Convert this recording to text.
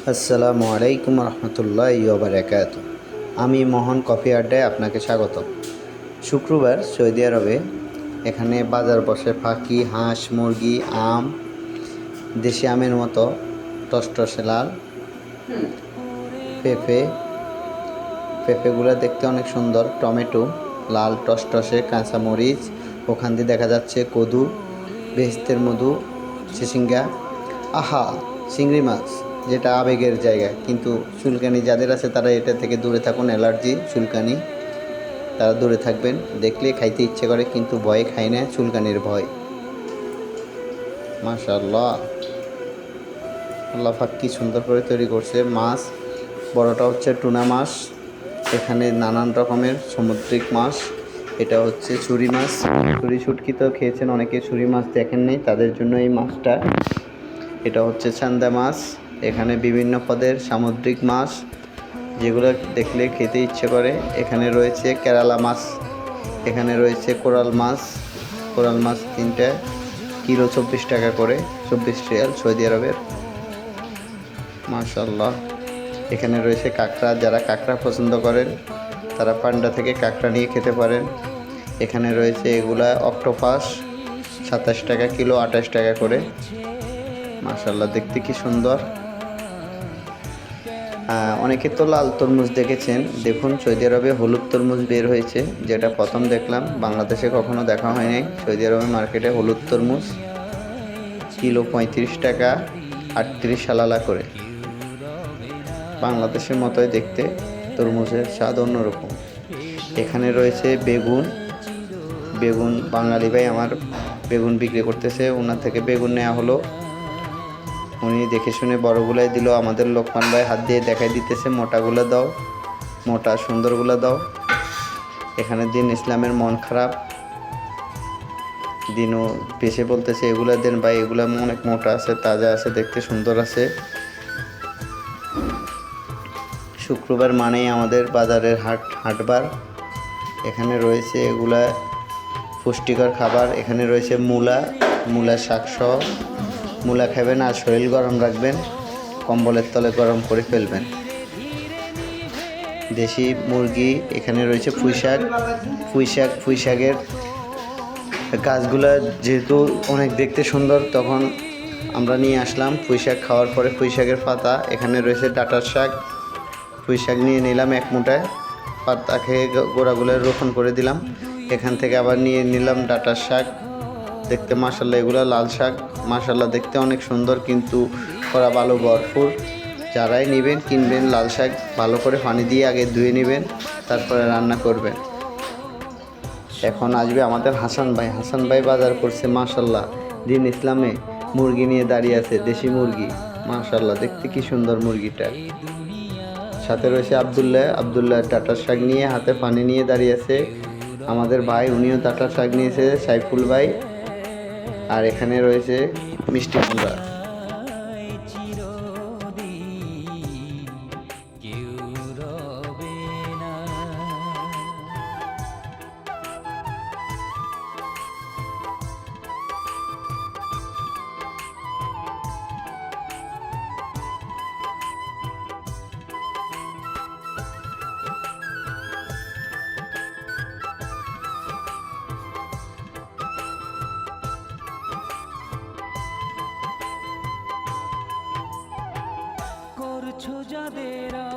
আসসালামু আলাইকুম রহমতুল্লাহ বারাকাত আমি মোহন কফি আড্ডায় আপনাকে স্বাগত শুক্রবার সৌদি আরবে এখানে বাজার বসে ফাঁকি, হাঁস, মুরগি, আম, দেশি আমের মতো টসটসে, লাল, পেঁপে, পেঁপেগুলো দেখতে অনেক সুন্দর, টমেটো, লাল টসটসে কাঁচামরিচ ওখান দিয়ে দেখা যাচ্ছে কদু বেহেস্তের মধু চিচিঙ্গা আহা, চিংড়ি মাছ। যেটা আবেগের জায়গা। কিন্তু চুলকানি যাদের আছে তারা এটা থেকে দূরে থাকুন, অ্যালার্জি, চুলকানি। তারা দূরে থাকবেন, দেখলে খাইতে ইচ্ছে করে, কিন্তু ভয়ে খাই না চুলকানির ভয়। মাশাল্লাহ আল্লাহ পাক কি সুন্দর করে তৈরি করছে। মাছ বড়টা হচ্ছে টুনা মাছ। এখানে নানান রকমের সামুদ্রিক মাছ। এটা হচ্ছে ছুরি মাছ। ছুরি শুটকি তো খেয়েছেন অনেকে, ছুরি মাছ দেখেন তাদের জন্য এই মাছটা। এটা হচ্ছে চান্দা মাছ। এখানে বিভিন্ন পদের সামুদ্রিক মাছ, যেগুলো দেখলে খেতে ইচ্ছে করে। এখানে রয়েছে কেরালা মাছ, এখানে রয়েছে কোরাল মাছ কোরাল মাছ তিনটে, কিলো চব্বিশ টাকা করে, চব্বিশ রিয়াল সৌদি আরবের। মাশাল্লাহ এখানে রয়েছে কাঁকড়া, যারা কাঁকড়া পছন্দ করেন, তারা পান্ডা থেকে কাঁকড়া নিয়ে খেতে পারেন। এখানে রয়েছে এগুলা অক্টোপাস, সাতাশ টাকা কিলো, আঠাশ টাকা করে। মাশাল্লাহ দেখতে কি সুন্দর। অনেকে তো লাল তরমুজ দেখেছেন। দেখুন, সৌদি আরবে হলুদ তরমুজ বের হয়েছে, যেটা প্রথম দেখলাম। বাংলাদেশে কখনো দেখা হয়নি। সৌদি আরবে মার্কেটে হলুদ তরমুজ, কিলো পঁয়ত্রিশ টাকা, আটত্রিশ সালালা করে। বাংলাদেশের মতোই দেখতে, তরমুজের স্বাদ অন্যরকম। এখানে রয়েছে বেগুন। বেগুন, বাঙালি ভাই আমার বেগুন বিক্রি করতেছে। ওনার থেকে বেগুন নেওয়া হলো। উনি দেখে শুনে বড়গুলাই দিল, আমাদের লোকমান ভাই হাত দিয়ে দেখাই দিতেছে, মোটাগুলো দাও, মোটা সুন্দরগুলো দাও। এখানে দিন ইসলামের মন খারাপ, দিনও পেশে বলতেছে, এগুলা দেন ভাই, এগুলা অনেক মোটা আছে, তাজা আছে, দেখতে সুন্দর আছে। শুক্রবার মানেই আমাদের বাজারের হাট, হাটবার। এখানে রয়েছে এগুলা পুষ্টিকর খাবার, এখানে রয়েছে মূলা মূলা শাকসহ। মূলা খাবেন আর শরীর গরম রাখবেন, কম্বলের তলে গরম করে ফেলবেন। দেশি মুরগি এখানে রয়েছে পুঁই শাক। পুঁই শাক, পুঁই শাকের গাছগুলা যেহেতু অনেক দেখতে সুন্দর, তখন আমরা নিয়ে আসলাম। পুঁই শাক খাওয়ার পরে পুঁই শাকের পাতা, এখানে রয়েছে ডাটার শাক। পুঁই শাক নিয়ে নিলাম এক মুঠায়, পাতা খেয়ে গোড়াগুলো রোপণ করে দিলাম। এখান থেকে আবার নিয়ে নিলাম ডাটার শাক। দেখতে মাসাল্লাহ এগুলো লাল শাক। মাসাল্লাহ দেখতে অনেক সুন্দর কিন্তু করা ভালো ভরপুর। যারাই নেবেন, কিনবেন, লাল শাক ভালো করে পানি দিয়ে আগে ধুয়ে নেবেন, তারপরে রান্না করবেন। এখন আসবে আমাদের হাসান ভাই। হাসান ভাই বাজার করছে মাশাল্লাহ দিন ইসলামে মুরগি নিয়ে দাঁড়িয়ে আছে, দেশি মুরগি। মাশাল্লাহ দেখতে কি সুন্দর মুরগিটা। সাথে রয়েছে আবদুল্লাহ। আবদুল্লাহ টাটার শাক নিয়ে হাতে পানি নিয়ে দাঁড়িয়ে আছে। আমাদের ভাই, উনিও টাটার শাক নিয়েছে সাইফুল ভাই। আর এখানে রয়েছে মিষ্টি কুমড়া। করছ যাদের